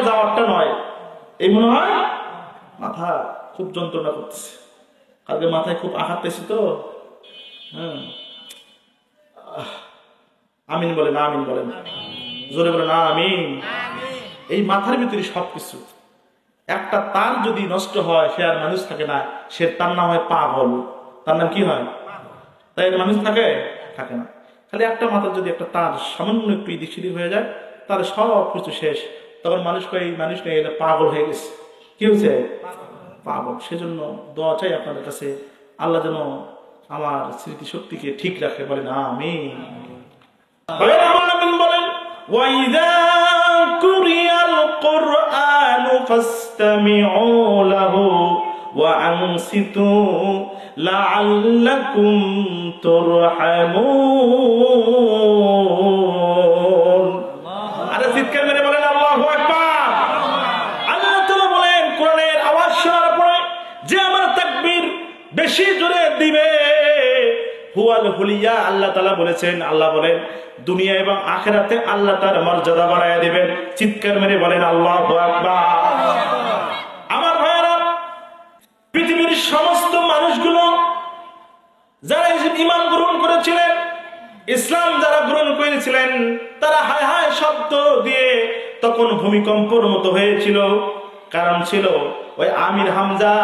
যাওয়ারটা নয়। এই মনে হয় মাথা খুব যন্ত্রণা করতেছে। কালকে মাথায় খুব আঘাত পেয়েছি তো। হ্যাঁ। আমিন বলেন আমিন বলেন জোরে বলেন আমিন। এই মাথার ভিতরে সবকিছু। একটা তার যদি নষ্ট হয়, সে আর মানুষ থাকে না। সে তার নাম হয় পাগল। তার নাম কি হয়? তাই মানুষ থাকে? থাকে না। খালি একটা মাথার যদি একটা তার সামান্য একটু ইদিক হয়ে যায়, তাহলে সব কিছু শেষ। তখন মানুষ কয় এই মানুষ নেই এটা পাগল হয়ে গেছে কি হয়েছে পাগল সেজন্য দোয়া চাই আপনাদের কাছে আল্লাহ যেন আমার স্মৃতিশক্তিকে ঠিক রাখে বলেন আমি বলেন وَإِذَا قُرِئَ الْقُرْآنُ فَاسْتَمِعُوا لَهُ وَأَنصِتُوا لَعَلَّكُمْ تُرْحَمُونَ বেশি জোরে দিবে। হুয়াল হুলিয়া আল্লাহ তালা বলেছেন, আল্লাহ বলেন, দুনিয়া এবং আখেরাতে আল্লাহ তার মর্যাদা বাড়ায় দিবেন। চিৎকার মেরে বলেন, আল্লাহ আমার ভাইয়েরা, পৃথিবীর সমস্ত মানুষগুলো যারা ইমান গ্রহণ করেছিলেন, ইসলাম যারা গ্রহণ করেছিলেন, তারা হায় হায় শব্দ দিয়ে তখন ভূমিকম্পর মতো হয়েছিল। কারণ ছিল ওই আমির হামজা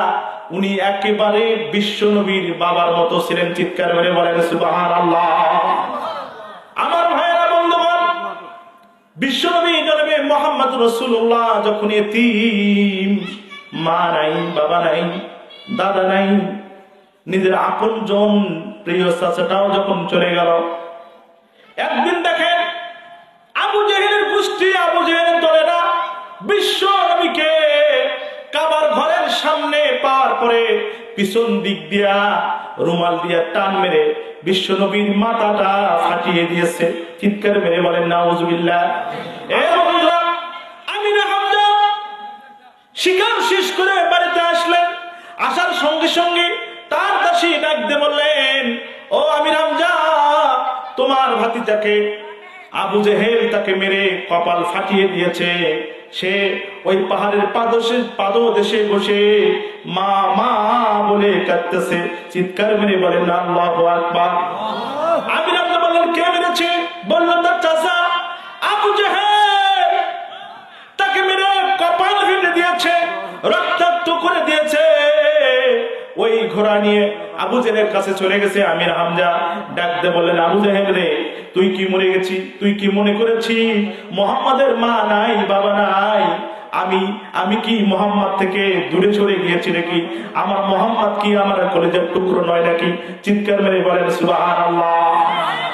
উনি একেবারে বিশ্ব নবীর বাবার মতো ছিলেন। চিৎকার করে বলেন সুবাহান আল্লাহ আমার ভাইয়েরা, বন্ধুগণ, বিশ্বনবী জনবে মোহাম্মদ রসুল্লাহ যখন এতিম, মা নাই, বাবা নাই, দাদা নাই, নিজের আপন জন প্রিয় চাচাটাও যখন চলে গেল, একদিন দেখেন আবু জেহেলের গোষ্ঠী আবু জেহেলের দলেরা বিশ্ব নবীকে পাওয়ার পরে পিছন দিক দিয়া রুমাল দিয়া টান মেরে বিশ্ব নবীর মাথাটা ফাটিয়ে দিয়েছে। চিৎকার মেরে বলেন, নাউজুবিল্লাহ। না শিকার শেষ করে বাড়িতে আসলেন। আসার সঙ্গে সঙ্গে তার দাসী ডাক দিয়ে বললেন, ও আমি রামজা তোমার ভাতিটাকে আবু জেহেল তাকে মেরে কপাল ফাটিয়ে দিয়েছে। সে ওই পাহাড়ের পাদশে পাদদেশে বসে মা মা বলে কাঁদতেছে। চিৎকার মেরে বলেন আল্লাহ আকবার। আমি রামজা বললেন কে মেরেছে? বলল তার চাচা আবু জাহেল। তাকে মেরে কপাল ফেটে দিয়েছে রক্তাক্ত করে দিয়েছে। ওই ঘোড়া নিয়ে আবু জেহেলের কাছে চলে গেছে, আমির হামজা ডাকতে বললেন, আবু জেহেল রে, তুই কি মরে গেছি? তুই কি মনে করেছি? মোহাম্মদের মা নাই, বাবা নাই। আমি আমি কি মোহাম্মদ থেকে দূরে সরে গিয়েছি নাকি? আমার মোহাম্মদ কি আমার কলেজের টুকরো নয় নাকি? চিৎকার মেরে বলেন সুবাহ আমার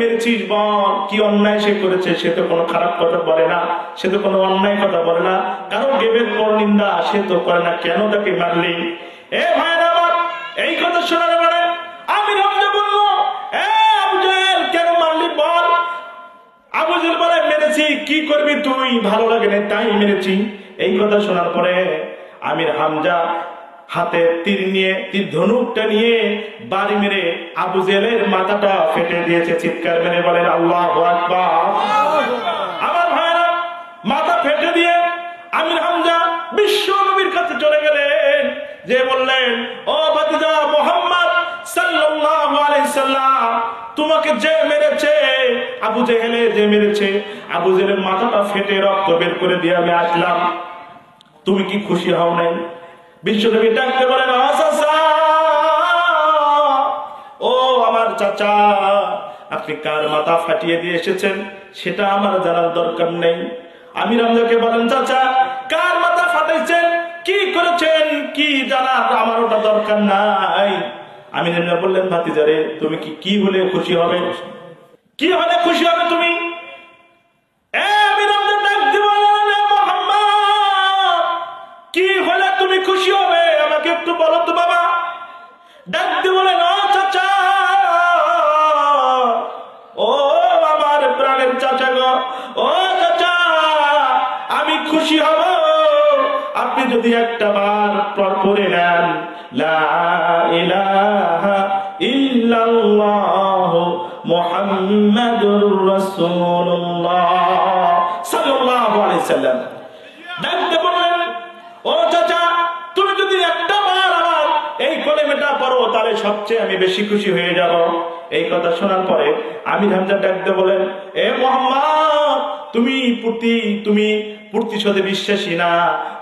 মেরেছিস বল কি অন্যায় সে করেছে, সে তো কোনো খারাপ কথা বলে না, সে তো কোনো অন্যায় কথা বলে না। কারও গেবের পর নিন্দা, সে তো করে না, কেন তাকে মারলি? এ ভাইয়েরা আমার এই কথা শোনার পরে আমির হামজা বলল কেন কি করবি তুই? ভালো লাগে না, তাই মেরেছি। এই কথা শোনার পরে আমির হামজা হাতে তীর নিয়ে, তীর ধনুকটা নিয়ে বাড়ি মেরে আবু জেলের মাথাটা ফেটে দিয়েছে। চিৎকার মেরে বলেন, আল্লাহ আমার ভাইরা, মাথা ফেটে দিয়ে আমির হামজা বিশ্ব নবীর কাছে চলে গেলেন। যে বললেন, ও বাতিজা মোহাম্মদ সাল্লাল্লাহু আলাইহি সাল্লাম, তোমাকে যে মেরেছে, আবু জেহেলে যে মেরেছে, আবু জেহেলের মাথাটা ফেটে রক্ত বের করে দিয়ে আমি আসলাম। তুমি কি খুশি হও নাই? বিশ্বনবী ডাকতে বলেন "ও আমার চাচা, আপনি কার মাথা ফাটিয়ে দিয়ে এসেছেন? সেটা আমার জানার দরকার নেই। আমি রামজাকে বলেন, চাচা, কার মাথা ফাটাইছেন? কি করেছেন? কি জানার আমার ওটা দরকার নাই। আমি বললেন ভাতিজারে তুমি কি কি হলে খুশি হবে? কি হলে খুশি হবে তুমি? এ বলো তো বাবা, ডাক দিয়ে বলেন ও চাচা। ও আমার প্রাণের চাচা গো, ও চাচা, আমি খুশি হব। আপনি যদি একটা বার পর নেন, লা ইলাহা ইল্লাল্লাহ মুহাম্মাদুর ডাকতে ও চাচা পড়ো তাহলে সবচেয়ে আমি বেশি খুশি হয়ে যাব। এই কথা শোনার পরে আমির হামজা ডাকতে বলেন এ মোহাম্মদ, তুমি প্রতি, তুমি প্রতিশোধে বিশ্বাসী না।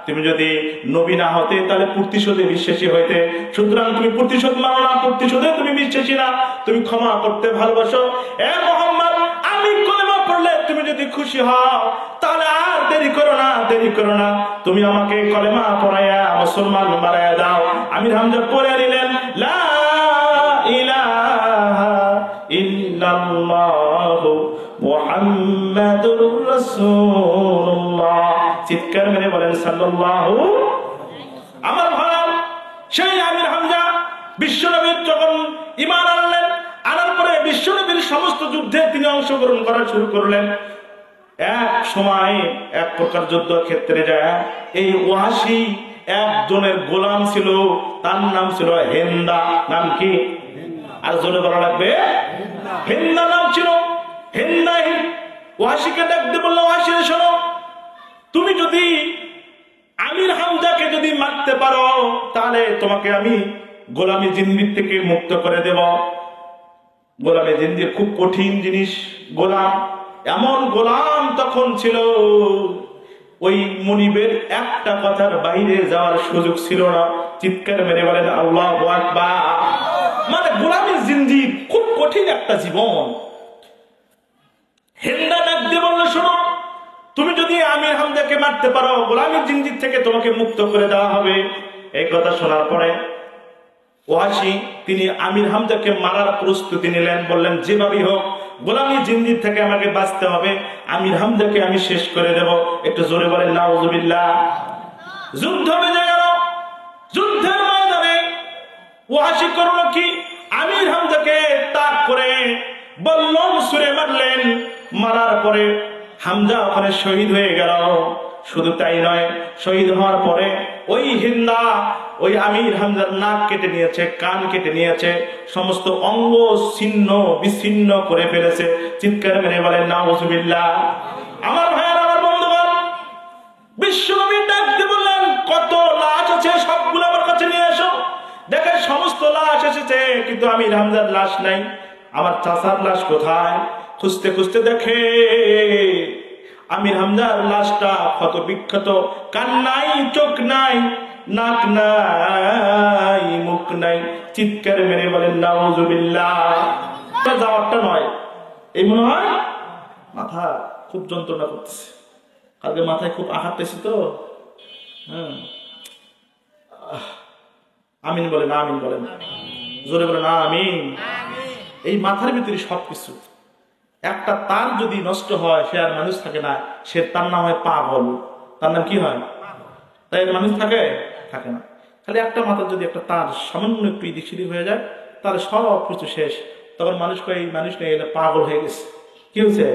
তুমি যদি নবী না হতে, তাহলে প্রতিশোধে বিশ্বাসী হইতে। সুতরাং তুমি প্রতিশোধ মানো না প্রতিশোধে তুমি বিশ্বাসী না। তুমি ক্ষমা করতে ভালোবাসো। এ মোহাম্মদ, আমি কলেমা পড়লে তুমি যদি খুশি হও, তাহলে আর দেরি করো না, দেরি করো না। তুমি আমাকে কলেমা পড়াইয়া মুসলমান বানাইয়া দাও। আমির হামজা পড়ে নিলেন সমস্ত যুদ্ধে তিনি অংশগ্রহণ করা শুরু করলেন। এক সময় এক প্রকার যুদ্ধ ক্ষেত্রে যায়, এই ওয়াসি একজনের গোলাম ছিল, তার নাম ছিল হেন্দা। নাম কি? আর জোরে বলা লাগবে নাম ছিল ওয়াসিকে ডাকতে শোনো, তুমি যদি আমির হামজাকে যদি মারতে পারো, তাহলে তোমাকে আমি গোলামি জিন্দির থেকে মুক্ত করে দেব। গোলামে জিন্দি খুব কঠিন জিনিস, গোলাম। এমন গোলাম তখন ছিল, ওই মনিবের একটা কথার বাইরে যাওয়ার সুযোগ ছিল না। চিৎকার মেরে বলেন, আল্লাহ মানে গোলামের জিন্দি কঠিন একটা জীবন। হেন্দা ডাক দিয়ে বলল, শোনো, তুমি যদি আমির হামদাকে মারতে পারো গোলামের জিন্দির থেকে তোমাকে মুক্ত করে দেওয়া হবে। এই কথা শোনার পরে ওয়াসি, তিনি আমির হামজাকে মারার প্রস্তুতি নিলেন, বললেন, যেভাবেই হোক, গোলামি জিন্দির থেকে আমাকে বাঁচতে হবে, আমির হামজাকে আমি শেষ করে দেব। একটু জোরে বলেন, নাউজুবিল্লাহ। যুদ্ধ বেজে গেল। যুদ্ধের ময়দানে ওয়াসি করল কি? আমির করে বল্লম সুরে মারলেন। মারার পরে হামজা ওখানে শহীদ হয়ে গেল। শুধু তাই নয়, শহীদ হওয়ার পরে ওই হিন্দা, ওই আমির হামজার নাক কেটে নিয়েছে, কান কেটে নিয়েছে, সমস্ত অঙ্গ ছিন্ন, বিচ্ছিন্ন করে ফেলেছে। চিৎকার মেরে বলেন না আমার ভাইয়ার, আমার বন্ধুগণ, বিশ্বনবী ডাক দিয়ে বললেন, কত লাশ আছে, সবগুলো আমার কাছে নিয়ে এসো। দেখে সমস্ত লাশ এসেছে, কিন্তু আমির হামজার লাশ নাই। আমার চাচার লাশ কোথায়? খুঁজতে খুঁজতে দেখে আমির হামজার লাশটা ক্ষত বিক্ষত কান নাই, চোখ নাই, নাক নাই, মুখ নাই। চিৎকার মেরে বলেন, নাউজুবিল্লাহ। যাওয়ারটা নয়। এই মনে হয় মাথা খুব যন্ত্রণা করতেছে। কালকে মাথায় খুব আঘাত পেয়েছি তো? হ্যাঁ। আমিন বলেন আমিন বলেন। জোরে বলেন, আমিন। এই মাথার ভিতরে সবকিছু। একটা তার যদি নষ্ট হয়, সে আর মানুষ থাকে না। সে তার নাম হয় পাগল। তার নাম কি হয়? তাই মানুষ থাকে থাকে না। খালি একটা মাথার যদি একটা তার সামান্য একটু সেদিক হয়ে যায় তাহলে সব কিছু শেষ। তখন মানুষ কয় মানুষ নেই, এলে পাগল হয়ে গেছে। কি হয়েছে?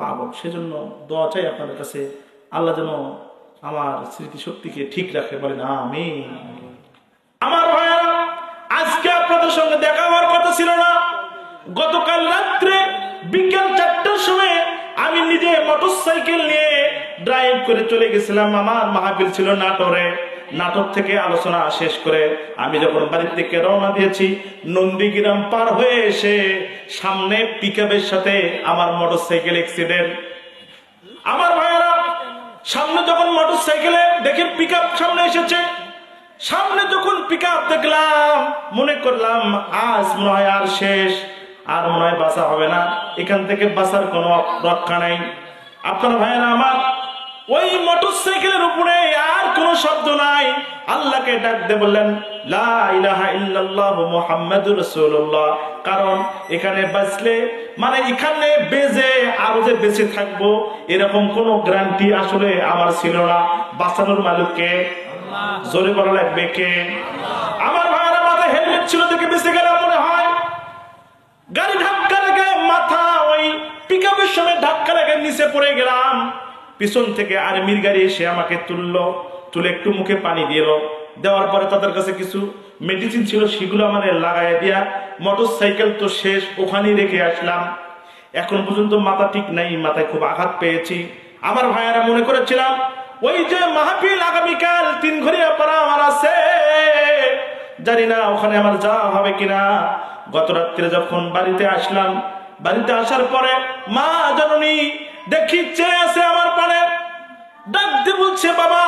পাগল। সেজন্য দোয়া চাই আপনাদের কাছে। আল্লাহ যেন আমার স্মৃতিশক্তিকে ঠিক রাখে, বলেন আমি আমার ভাইয়ারা নিজে মোটর সাইকেল নিয়ে ড্রাইভ করে চলে গেছিলাম। আমার মাহফিল ছিল নাটোরে। নাটক থেকে আলোচনা শেষ করে আমি যখন বাড়ির থেকে রওনা দিয়েছি, নন্দীগ্রাম পার হয়ে এসে সামনে পিকআপের সাথে আমার মোটর সাইকেল অ্যাক্সিডেন্ট আমার ভাইয়েরা, সামনে যখন মোটর সাইকেলে দেখে পিক সামনে এসেছে, সামনে যখন পিক দেখলাম, মনে করলাম, আজ মনে হয় আর শেষ, আর মনে হয় বাঁচা হবে না। এখান থেকে বাঁচার কোনো রক্ষা নাই। আপনার ভাইয়েরা আমার ওই মোটর সাইকেলের উপরে আর কোনো শব্দ নাই। আল্লাহকে ডাক দিয়ে বললেন কারণ এখানে বাঁচলে মানে এখানে বেজে আরও যে বেঁচে থাকব এরকম কোনো গ্যারান্টি আসলে আমার ছিল না। বাঁচানোর মালিককে জোরে বলা লাগবে কে? আমার ভাইয়েরা মাথায় হেলমেট ছিল দেখে বেঁচে গেলাম মনে হয়। গাড়ি ধাক্কা লেগে মাথা ওই পিক পড়ে গেলাম। পিছন থেকে আর্মির গাড়ি এসে আমাকে তুললো, তুলে একটু মুখে পানি দিল। দেওয়ার পরে তাদের কাছে কিছু মেডিসিন ছিল, সেগুলো আমার লাগাই দিয়া মোটর সাইকেল তো শেষ, ওখানেই রেখে আসলাম। এখন পর্যন্ত মাথা ঠিক নাই, মাথায় খুব আঘাত পেয়েছি। আমার ভাইয়ারা মনে করেছিলাম, ওই যে মাহফিল আগামীকাল, তিন ঘড়িয়া পাড়া আমার আছে। জানি না ওখানে আমার যাওয়া হবে কিনা। গত রাত্রে যখন বাড়িতে আসলাম, বাড়িতে আসার পরে মা জননী দেখি চেয়ে আছে আমার পানে। ডাক দিয়ে বলছে, বাবা,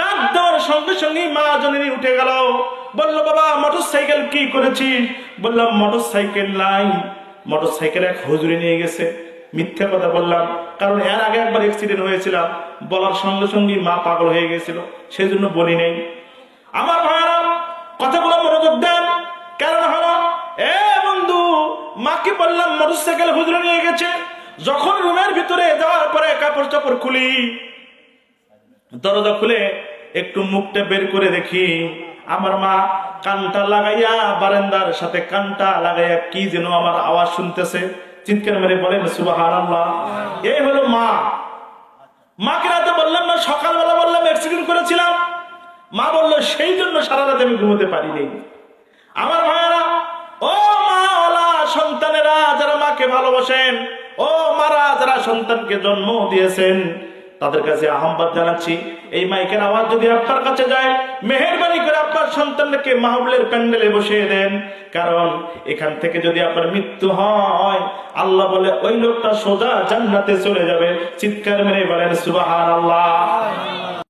ডাক দেওয়ার সঙ্গে সঙ্গে মা জননী উঠে গেল। বলল, বাবা মোটর সাইকেল কি করেছিস বললাম মোটর সাইকেল নাই। মোটর সাইকেল এক হুজুরি নিয়ে গেছে। মিথ্যা কথা বললাম, কারণ এর আগে একবার অ্যাক্সিডেন্ট হয়েছিলাম বলার সঙ্গে সঙ্গে মা পাগল হয়ে গেছিল সেই জন্য বলি নাই। আমার ভাইরা কথাগুলো মনোযোগ দেন। কারণ হলো, এ বন্ধু, মাকে বললাম মোটর সাইকেল হুজুরে নিয়ে গেছে। যখন রুমের ভিতরে যাওয়ার পরে কাপড় চাপড় খুলি, দরজা খুলে একটু মুখটা বের করে দেখি, আমার মা কানটা লাগাইয়া বারান্দার সাথে কানটা লাগাইয়া কি যেন আমার আওয়াজ শুনতেছে। চিৎকার মেরে বলেন সুবাহান এই হলো মা। মাকে রাতে বললাম না, সকালবেলা বললাম অ্যাক্সিডেন্ট করেছিলাম। মা বলল, সেই জন্য সারা রাতে আমি ঘুমোতে পারিনি। আমার ভাইয়েরা, ও মাওলা, সন্তানেরা মাকে ভালোবাসেন। ও মারা, যারা সন্তানকে জন্ম দিয়েছেন, তাদের কাছে আহ্বান জানাচ্ছি, এই মাইকের আওয়াজ যদি আপনার কাছে যায়, মেহরবানি করে আপনার সন্তানকে মাহবুলের প্যান্ডেলে বসিয়ে দেন। কারণ এখান থেকে যদি আপনার মৃত্যু হয়, আল্লাহ বলে, ওই লোকটা সোজা জান্নাতে চলে যাবে। চিৎকার মেরে বলেন সুবাহ আল্লাহ